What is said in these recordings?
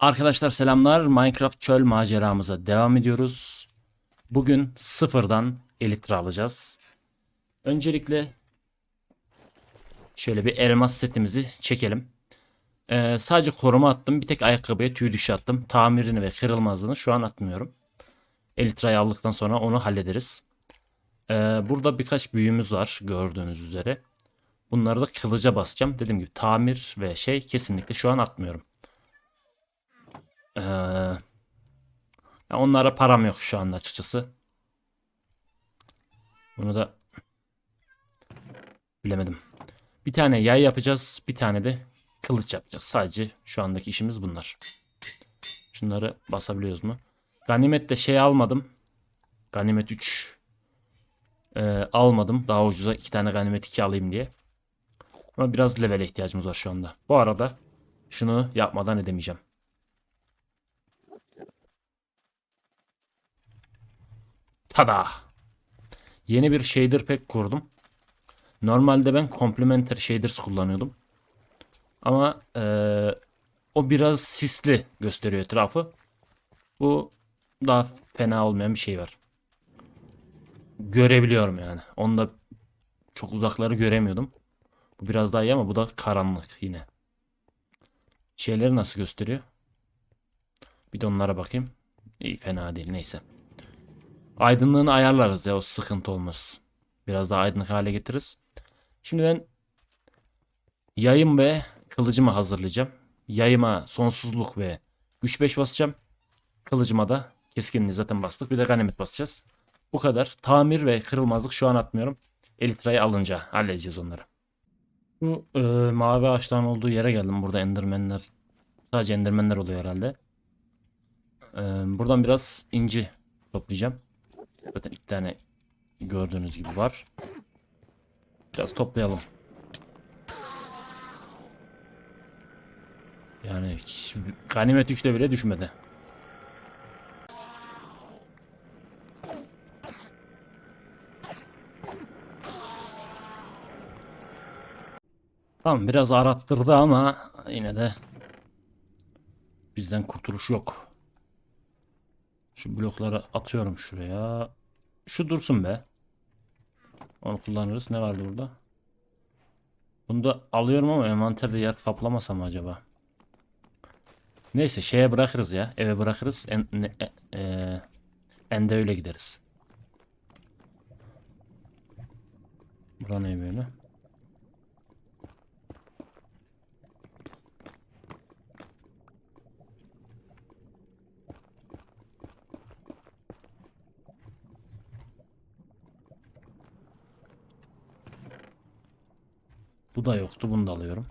Arkadaşlar selamlar. Minecraft çöl maceramıza devam ediyoruz. Bugün sıfırdan elitre alacağız. Öncelikle şöyle bir elmas setimizi çekelim. Ee, sadece koruma attım. Bir tek ayakkabıya tüy düşü attım. Tamirini ve kırılmazlığını şu an atmıyorum. Elitrayı aldıktan sonra onu hallederiz. Ee, burada birkaç büyümüz var gördüğünüz üzere. Bunları da kılıca basacağım. Dediğim gibi tamir ve şey kesinlikle şu an atmıyorum. Ee, onlara param yok şu anda açıkçası. Bunu da bilemedim. Bir tane yay yapacağız. Bir tane de kılıç yapacağız. Sadece şu andaki işimiz bunlar. Şunları basabiliyoruz mu? Ganimet de şey almadım. Ganimet 3 ee, almadım. Daha ucuza iki tane ganimet 2 alayım diye. Ama biraz level ihtiyacımız var şu anda. Bu arada şunu yapmadan edemeyeceğim. Tada! Yeni bir shader pack kurdum. Normalde ben complementary shaders kullanıyordum. Ama eee, o biraz sisli gösteriyor etrafı. Bu daha fena olmayan bir şey var. Görebiliyorum yani. Onda çok uzakları göremiyordum. Bu biraz daha iyi ama bu da karanlık yine. Şeyleri nasıl gösteriyor? Bir de onlara bakayım. İyi fena değil neyse. Aydınlığını ayarlarız ya o sıkıntı olmaz. Biraz daha aydınlık hale getiririz. Şimdi ben yayım ve kılıcımı hazırlayacağım. Yayıma sonsuzluk ve güç 5 basacağım. Kılıcıma da keskinliği zaten bastık. Bir de ganimet basacağız. Bu kadar. Tamir ve kırılmazlık şu an atmıyorum. Elitra'yı alınca halledeceğiz onları. Bu e, mavi ağaçların olduğu yere geldim. Burada endermenler sadece endermenler oluyor herhalde. E, buradan biraz inci toplayacağım. Zaten iki tane gördüğünüz gibi var. Biraz toplayalım. Yani hiç- ganimet 3'te bile düşmedi. Tamam biraz arattırdı ama yine de bizden kurtuluş yok. Şu blokları atıyorum şuraya. Şu dursun be. Onu kullanırız. Ne vardı burada? Bunu da alıyorum ama envanterde yer kaplamasa mı acaba? Neyse şeye bırakırız ya. Eve bırakırız. En, ne, e, e, ende öyle gideriz. Bura ne böyle? Bu da yoktu. Bunu da alıyorum.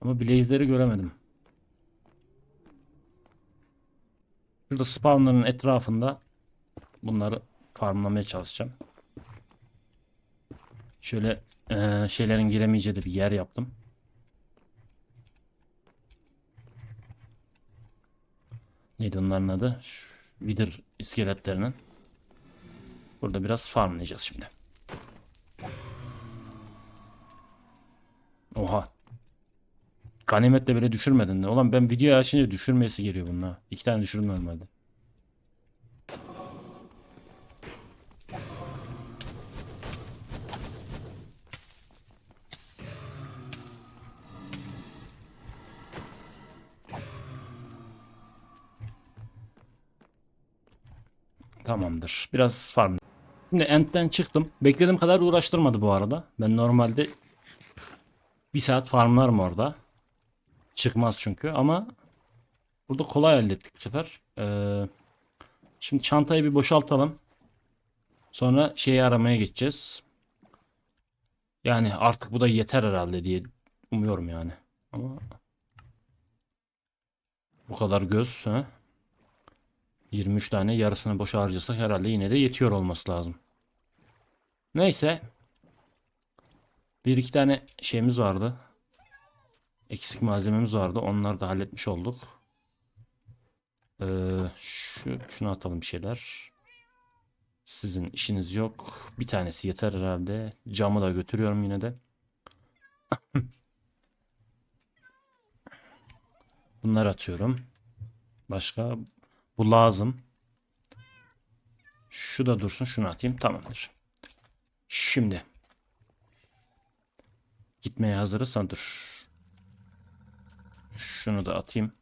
Ama blaze'leri göremedim. Şurada spawnların etrafında bunları farmlamaya çalışacağım. Şöyle eee, şeylerin giremeyeceği de bir yer yaptım. Neydi onların adı? Wither iskeletlerinin. Burada biraz farmlayacağız şimdi. Oha. Ganimetle bile düşürmedin de. Ulan ben video açınca düşürmesi geliyor bunun ha. İki tane düşürdüm normalde. Tamamdır. Biraz farm. Şimdi End'den çıktım. Beklediğim kadar uğraştırmadı bu arada. Ben normalde bir saat farmlarım orada. Çıkmaz çünkü ama burada kolay hallettik bu sefer. Ee, şimdi çantayı bir boşaltalım. Sonra şeyi aramaya geçeceğiz. Yani artık bu da yeter herhalde diye umuyorum yani. Ama bu kadar göz ha? 23 tane yarısını boşa harcasak herhalde yine de yetiyor olması lazım. Neyse. Bir iki tane şeyimiz vardı. Eksik malzememiz vardı. Onları da halletmiş olduk. Ee, şu, şunu atalım bir şeyler. Sizin işiniz yok. Bir tanesi yeter herhalde. Camı da götürüyorum yine de. Bunları atıyorum. Başka bu lazım. Şu da dursun. Şunu atayım. Tamamdır. Şimdi gitmeye hazırsan dur. Şunu da atayım.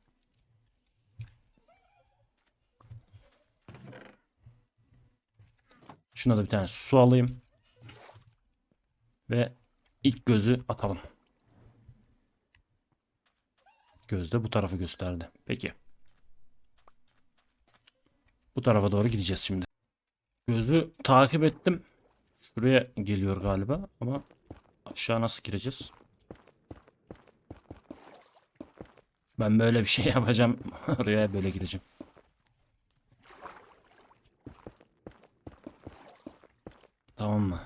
Şuna da bir tane su alayım. Ve ilk gözü atalım. Göz de bu tarafı gösterdi. Peki. Bu tarafa doğru gideceğiz şimdi. Gözü takip ettim. Şuraya geliyor galiba ama aşağı nasıl gireceğiz? Ben böyle bir şey yapacağım. Oraya böyle gideceğim. Tamam mı?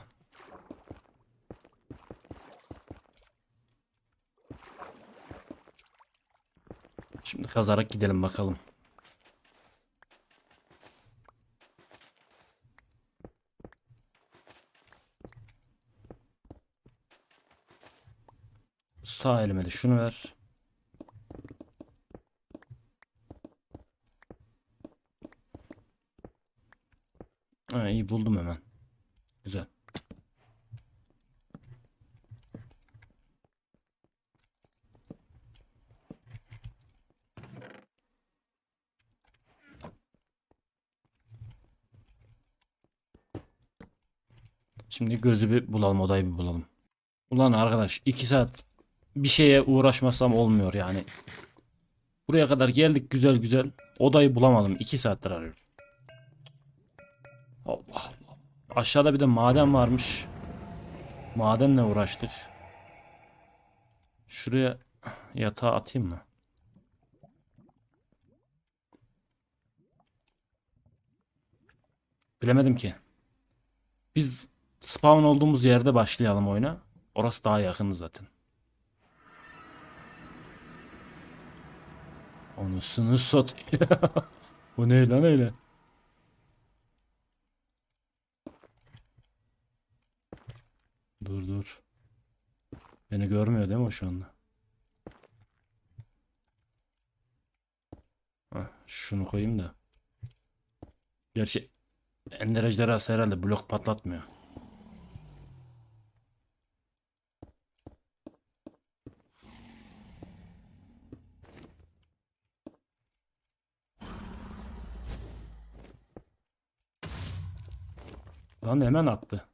Şimdi kazarak gidelim bakalım. Sağ elime de şunu ver. Ha, iyi buldum hemen. Güzel. Şimdi gözü bir bulalım, odayı bir bulalım. Ulan arkadaş 2 saat bir şeye uğraşmasam olmuyor yani. Buraya kadar geldik güzel güzel. Odayı bulamadım. 2 saattir arıyorum. Allah Allah. Aşağıda bir de maden varmış. Madenle uğraştık. Şuraya yatağı atayım mı? Bilemedim ki. Biz spawn olduğumuz yerde başlayalım oyuna. Orası daha yakın zaten. Anasını sat. Bu ne lan öyle? Dur dur. Beni görmüyor değil mi o şu anda? Heh, şunu koyayım da. Gerçi Ender ejderhası herhalde blok patlatmıyor. Lan hemen attı.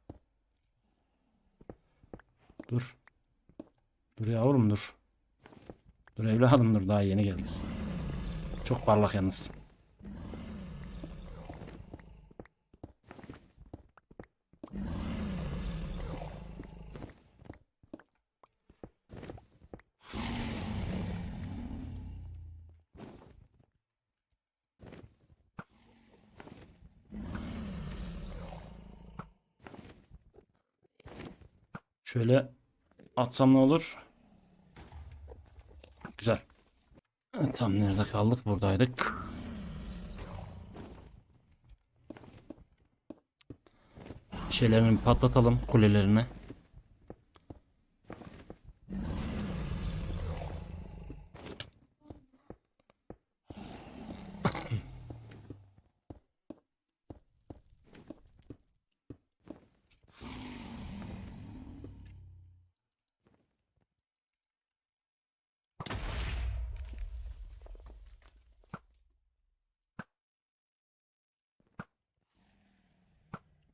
Dur. Dur yavrum dur. Dur evladım dur daha yeni geldik. Çok parlak yalnız. Şöyle atsam ne olur? Güzel. Tam nerede kaldık? Buradaydık. Şeylerini patlatalım kulelerini.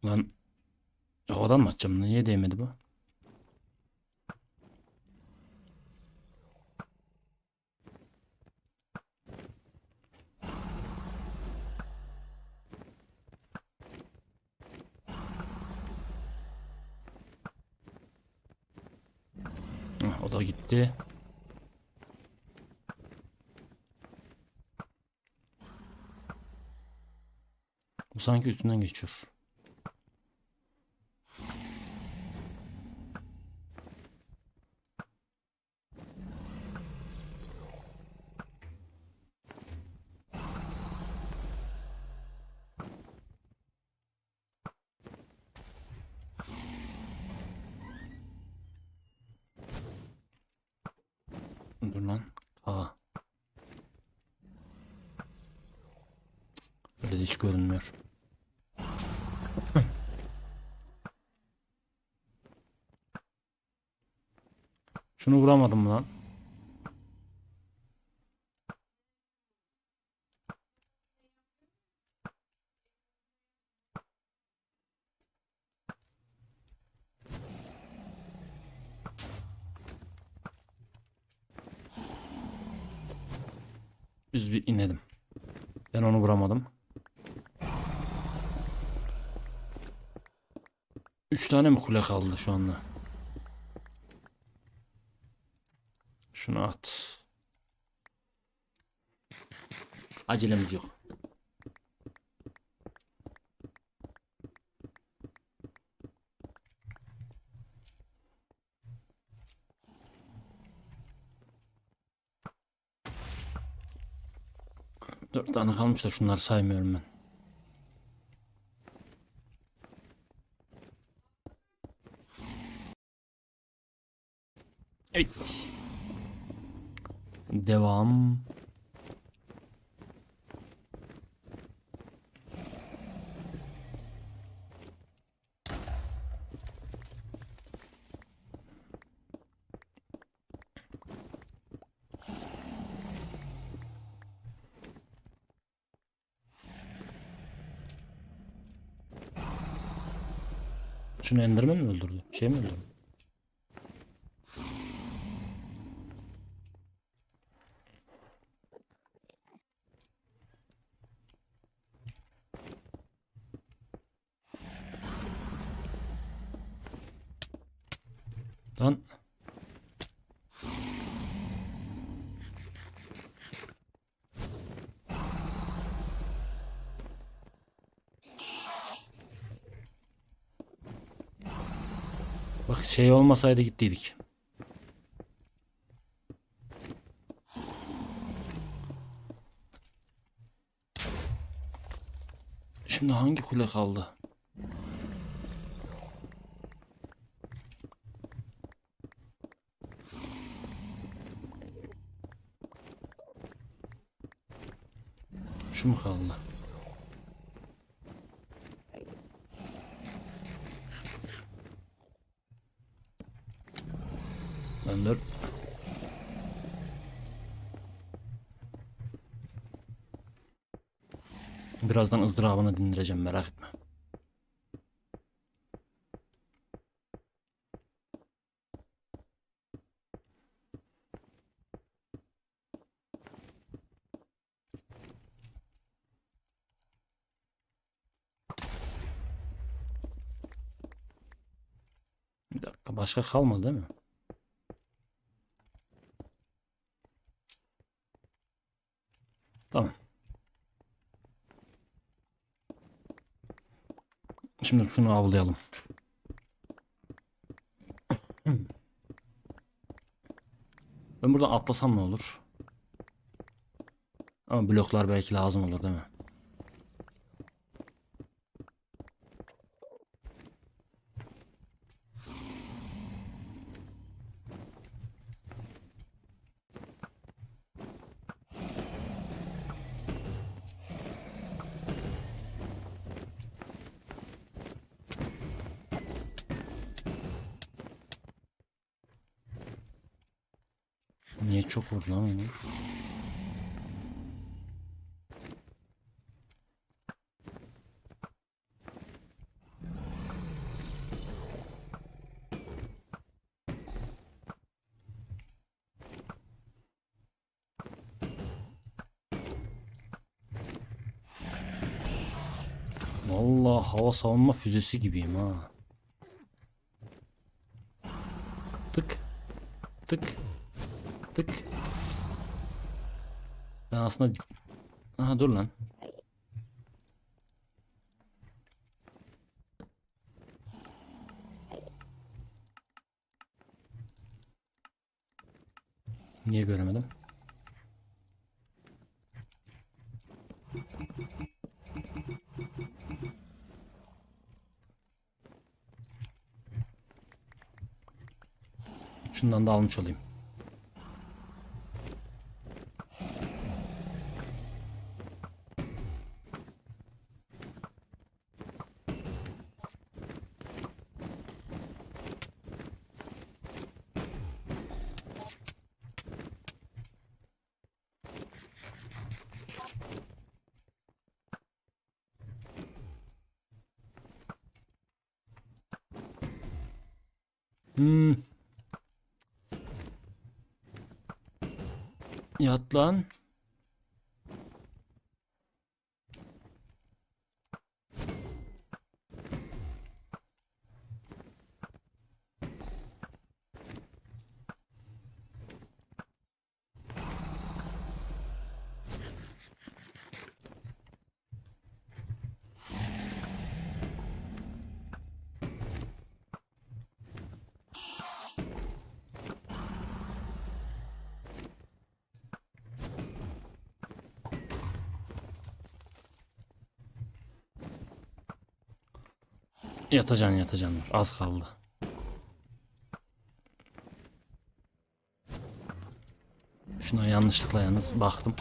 Lan havadan mı atacağım? Niye değmedi bu? Hah, O da gitti. Bu sanki üstünden geçiyor. Dur lan. Aa. Öyle hiç görünmüyor. Şunu vuramadım lan? İnelim. Ben onu vuramadım. Üç tane mi kule kaldı şu anda? Şunu at. Acelemiz yok. Tane kalmış da şunları saymıyorum ben. Evet. Devam. Şunu Enderman mi öldürdü? Şey mi öldürdü? Lan. Bak şey olmasaydı gittiydik. Şimdi hangi kule kaldı? Şu mu kaldı? Birazdan ızdırabını dindireceğim merak etme. Bir dakika başka kalmadı değil mi? Tamam. Şimdi şunu avlayalım. Ben buradan atlasam ne olur? Ama bloklar belki lazım olur değil mi? Çok vurdu lan onu? Vallahi hava savunma füzesi gibiyim ha. Tık. Tık. Tık. Ben aslında... Aha dur lan. Niye göremedim? Şundan da almış olayım. Hmm. Yat lan. Yatacaksın yatacaksın. Az kaldı. Şuna yanlışlıkla yalnız baktım.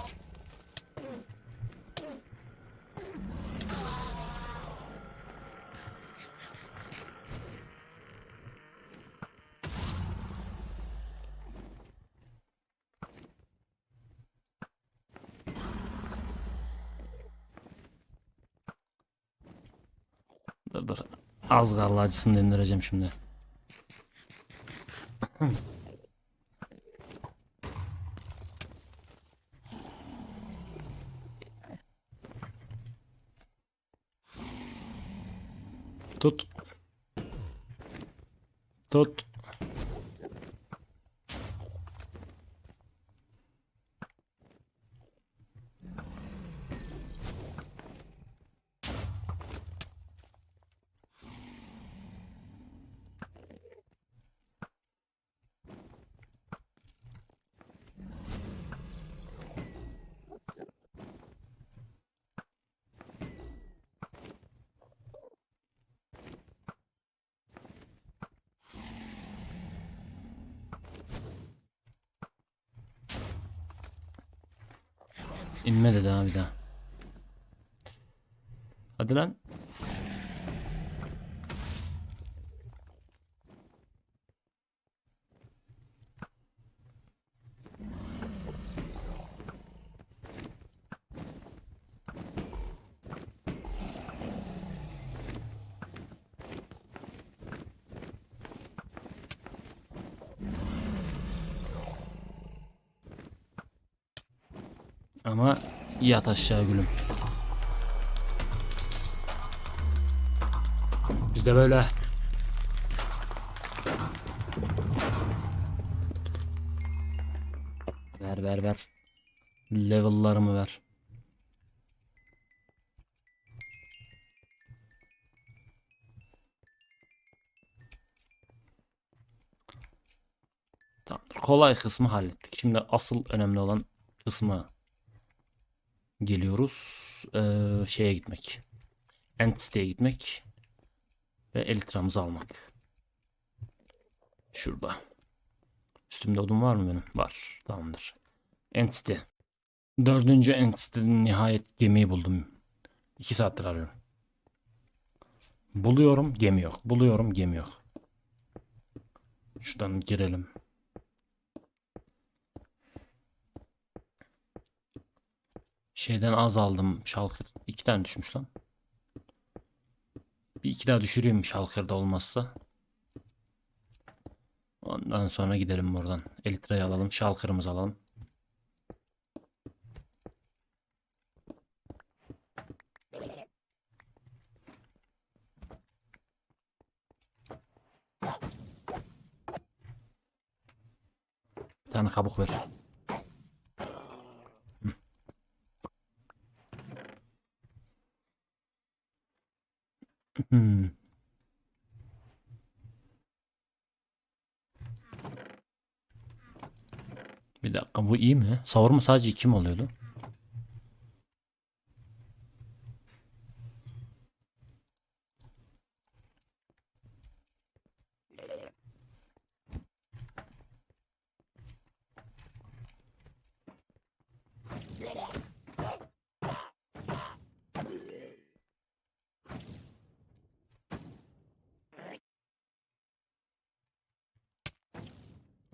Dur dur. Az kaldı acısını dindireceğim şimdi. Tut. Tut. İnme dedi ha bir daha. Hadi lan. Ama yat aşağı gülüm. Bizde böyle. Ver ver ver. Level'larımı ver. Tamam. Kolay kısmı hallettik. Şimdi asıl önemli olan kısmı geliyoruz. Ee, şeye gitmek. Entity'ye gitmek. Ve elitramızı almak. Şurada. Üstümde odun var mı benim? Var. Tamamdır. Entity. Dördüncü Entity'nin nihayet gemiyi buldum. İki saattir arıyorum. Buluyorum gemi yok. Buluyorum gemi yok. Şuradan girelim. Şeyden az aldım Shulker. İki tane düşmüş lan. Bir iki daha düşüreyim Shulker'da olmazsa. Ondan sonra gidelim buradan. Elitra'yı alalım. Shulker'ımızı alalım. Bir tane kabuk ver. Hmm. Bir dakika bu iyi mi? Savurma sadece iki mi oluyordu?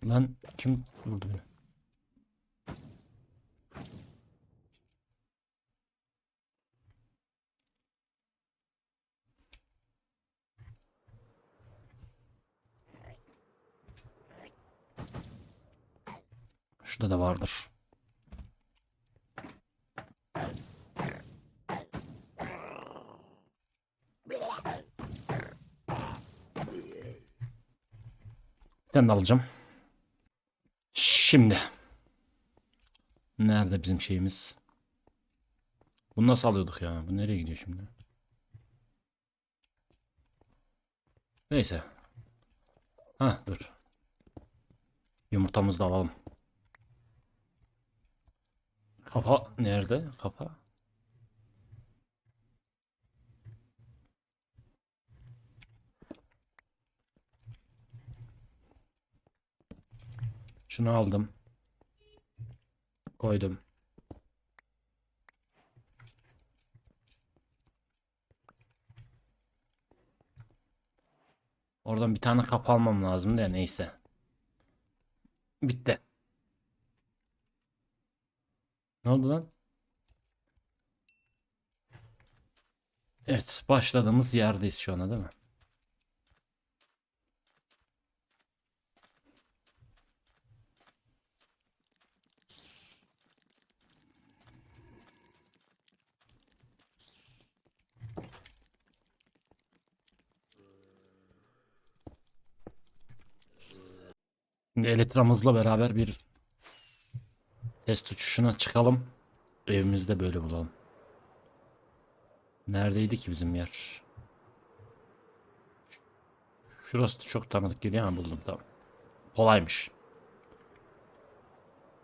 Lan kim vurdu beni? Şurada da vardır. Bir tane alacağım. Şimdi. Nerede bizim şeyimiz? Bunu nasıl alıyorduk ya? Bu nereye gidiyor şimdi? Neyse. Ha dur. Yumurtamızı da alalım. Kafa nerede? Kafa. Şunu aldım. Koydum. Oradan bir tane kapı almam lazım da neyse. Bitti. Ne oldu lan? Evet, başladığımız yerdeyiz şu anda değil mi? Elektramızla beraber bir test uçuşuna çıkalım. Evimizde böyle bulalım. Neredeydi ki bizim yer? Şurası da çok tanıdık geliyor ama buldum tamam. Kolaymış.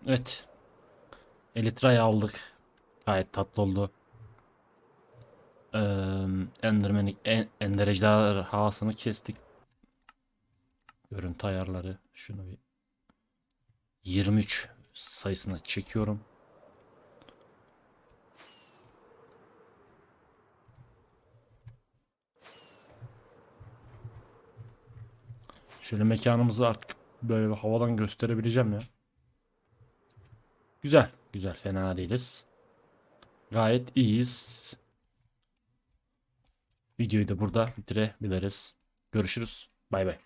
Evet. Elitra'yı aldık. Gayet tatlı oldu. Ee, Enderman, en, Ender ejderhasını kestik. Görüntü ayarları. Şunu bir 23 sayısına çekiyorum. Şöyle mekanımızı artık böyle bir havadan gösterebileceğim ya. Güzel, güzel, fena değiliz. Gayet iyiyiz. Videoyu da burada bitirebiliriz. Görüşürüz. Bay bay.